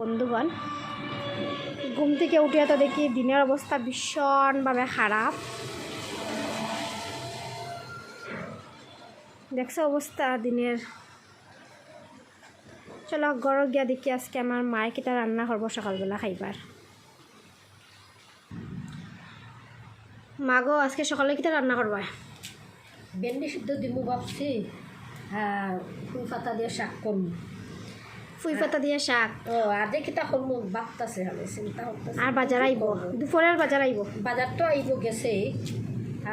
বন্ধুগণ, ঘুম থেকে উঠে তো দেখি দিনের অবস্থা ভীষণভাবে খারাপ। দেখছ অবস্থা দিনের। চলো গড় গিয়া দেখি আজকে আমার মায়ে কিটা রান্না করব সকালবেলা খাইবার। মাগো, আজকে সকালে কিটা রান্না করবা ভেন্ডি সিদ্ধ দিমু ভাবছি। হ্যাঁ ফুল পাতা দিয়ে শাক করব ফুই পাতা দিয়ে শাক। ও আর যে কিতা করব ভাবতাছে আমি চিন্তা করতেছি আর বাজার আইব? দুপুরের বাজার আইব? বাজার তো আইব গেছে।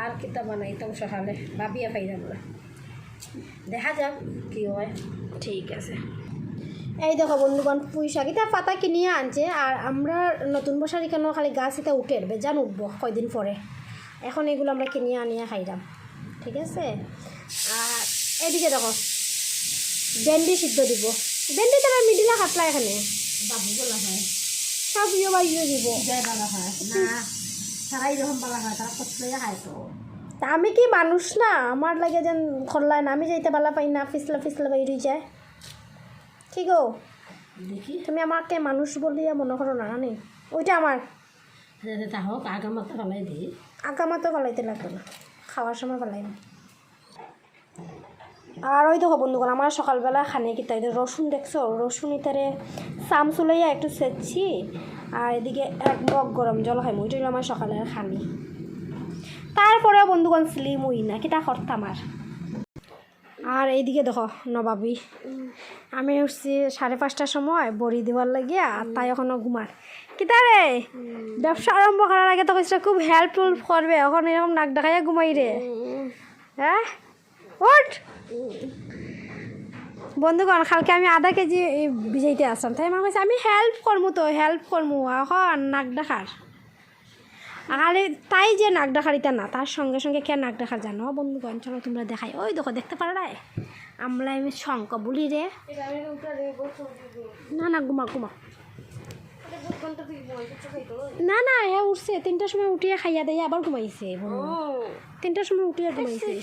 আর কিতা বানাইতাম সকালে। ভাবিয়া পাইলাম না। দেখা যাক কি হয়। ঠিক আছে। এই দেখো বন্ধুগণ পুঁই শাক। এটা পাতা কিনিয়ে আনছে আর আমরা নতুন বছর কেন খালি গাছ এটা উঠে বেজান উঠবো কয়দিন পরে। এখন এগুলো আমরা কিনিয়ে আনিয়ে খাইলাম ঠিক আছে? আর এদিকে দেখো ভেন্ডি সিদ্ধ দিব। ভেন্ডি তো মিডিলা কাটলা এখানে সব ইয়ে বা ইয়ে দিব। না আমি কি মানুষ না? আমার লাগে যেন খরলায় না আমি যাইতে বালা পাই না ফিসলা ফিসলা বাইরে যায়। কি গো? দেখি। তুমি আমাকে মানুষ বলিয়া মনে করো না জানি ওইটা আমার। যাতে তা হোক আগামাতা বানাই দিই আগামাতো পালাইতে লাগতো না। খাওয়ার সময় পালাই না আর ওই দেখো বন্ধুগণ, আমার সকালবেলা খানে কি তাই রসুন দেখছ? রসুন ইতারে চাম চুলাইয়া একটু সেচ্ছি আর এদিকে এক মগ গরম জল ওইটা হলো আমার সকালের খানি। তারপরেও বন্ধুগণ স্লিম উই না কিতা করতাম আর আর এইদিকে দেখো নবাবি, আমি উঠছি সাড়ে পাঁচটার সময়, বড়ি দেওয়ার লাগিয়া আর তাই এখনও ঘুমার। কিতা রে? ব্যবসা আরম্ভ করার আগে তো খুব হেল্পফুল করবে, এখন এরকম নাক ডাকাইয়া ঘুমাই রে। হ্যাঁ? উঠ বন্ধুগণ কালকে আমি আধা কেজি এই ভিজাইতে আসলাম তাই আমার কইছে আমি হেল্প করমু তো হেল্প করমু। এখন নাক ডাকার আরে তাই যে নাক ডাকারিতা না তার সঙ্গে সঙ্গে কে নাক ডাকার জানো? বন্ধুগণ চলো তোমরা দেখাই। ওই দেখো দেখতে পারো রে আমরা আমি শঙ্ক বলি রে। না না ঘুমা ঘুমা। না না এ উঠছে। তিনটার সময় উঠিয়ে খাইয়া দেয় আবার ঘুমাইছে তিনটার সময় উঠিয়ে ঘুমাইছে।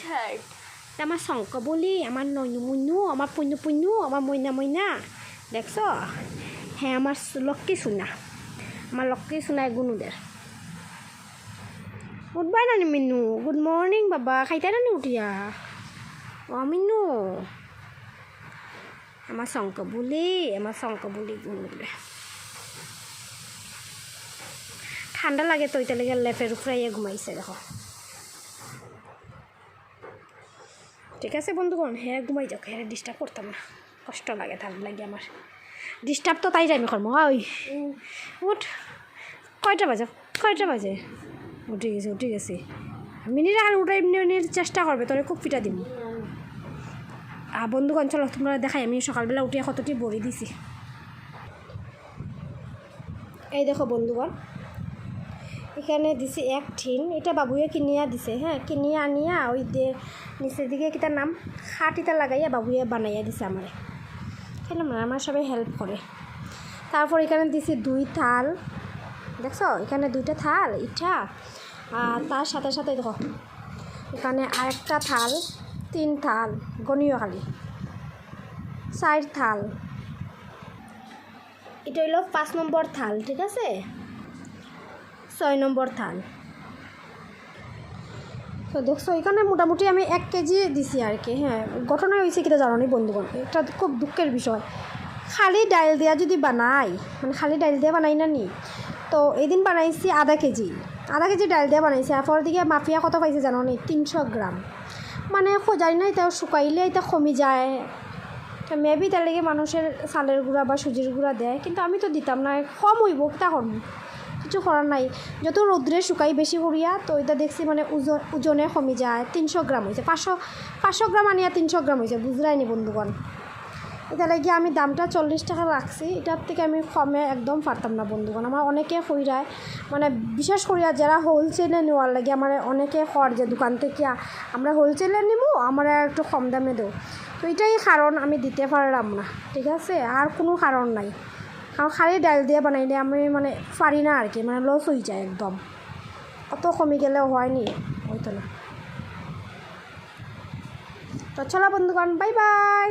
আমার শঙ্ক বলি আমার নৈনু মুন্নু আমার পুন্নু পুন্নু আমার মইনা মইনা দেখছ হ্যাঁ আমার লক্ষ্মী সোনা আমার লক্ষ্মী সোনায় গুনুদের উঠবাই না নি মিনু গুড মর্নিং বাবা খাইতে না নি উঠিয়া ও মিনু আমার শঙ্ক বলি আমার শঙ্ক বলি গুনুদে ঠান্ডা লাগে তো ওইটা লেগে লেপের উপরে ঘুমাইছে দেখো ঠিক আছে বন্ধুগণ? হ্যাঁ ঘুমাই যাও হ্যাঁ ডিস্টার্ব করতাম না। কষ্ট লাগে তার লাগে আমার। ডিস্টার্ব তো তাই টাইমে করব ওই। উঠ, কয়টা বাজে? কয়টা বাজে? উঠে গেছে উঠে গেছে। মিনিট আর উঠে এমনি চেষ্টা করবে, তোরে খুব পিটা দিব আর বন্ধুগণ, চলো, তোমরা দেখাই, আমি সকালবেলা উঠে কতটি বড়ি দিছি। এই দেখো বন্ধুগণ এখানে দিছে এক ঠিন এটা বাবুয়ে কিনিয়া দিছে হ্যাঁ? কিনিয়া আনিয়া ওই দে নিচের দিকে কিটার নাম? খাটিটা লাগাইয়া বাবুয়ে বানাইয়া দিছে আমারে। খেলাম না আমার সবাই হেল্প করে। তারপর এখানে দিছি দুই থাল। দেখছ? এখানে দুইটা থাল, ইটা আর তার সাথে সাথে দেখো, এখানে আরেকটা থাল, তিন থাল গণীয় খালি। চার থাল। এটা হইল পাঁচ নম্বর থাল, ঠিক আছে? ছয় নম্বর থাল তো দেখছ এখানে মোটামুটি আমি এক কেজি দিছি আর কি হ্যাঁ ঘটনা হয়েছে কিটা জানো নি বন্ধুগণ, এটা খুব দুঃখের বিষয়। খালি ডাইল দেওয়া যদি বানাই মানে খালি ডাইল দিয়ে বানাই না নি? তো এদিন বানাইছি আধা কেজি আধা কেজি ডাইল দিয়ে বানাইছি আর দিকে মাফিয়া কত পাইছে জানো নি তিনশো গ্রাম মানে খোঁজাই না এটা শুকাইলে এটা কমি যায়। তো মেবি তার লেগে মানুষের চালের গুঁড়া বা সুজির গুঁড়া দেয়, কিন্তু আমি তো দিতাম না কম হইব কিতা করব কিছু করার নাই। যত রৌদ্রে শুকাই বেশি করিয়া তো এটা দেখছি মানে ওজন ওজনে কমি যায়। তিনশো গ্রাম হয়েছে পাঁচশো পাঁচশো গ্রাম আনিয়া তিনশো গ্রাম হয়েছে বুঝলাই নি বন্ধুগণ। এটা লাগে আমি দামটা চল্লিশ টাকা রাখছি এটার থেকে আমি কমে একদম পারতাম না বন্ধুগণ। আমার অনেকে কইরায় মানে বিশেষ করিয়া যারা হোলসেলে নেওয়ার লাগে আমার অনেকে কর যে দোকান থেকে আমরা হোলসেলে নিবো আমরা একটু কম দামে দেবো তো এটাই কারণ আমি দিতে পারলাম না। ঠিক আছে? আর কোনো কারণ নাই। কারণ খালি ডাল দিয়ে বানাইলে আমি মানে পারি না আর কি মানে লস হয়ে যায় একদম। অত কমে গেলে হয়নি হয়তো না তো চলো বন্ধুগণ, বাই বাই।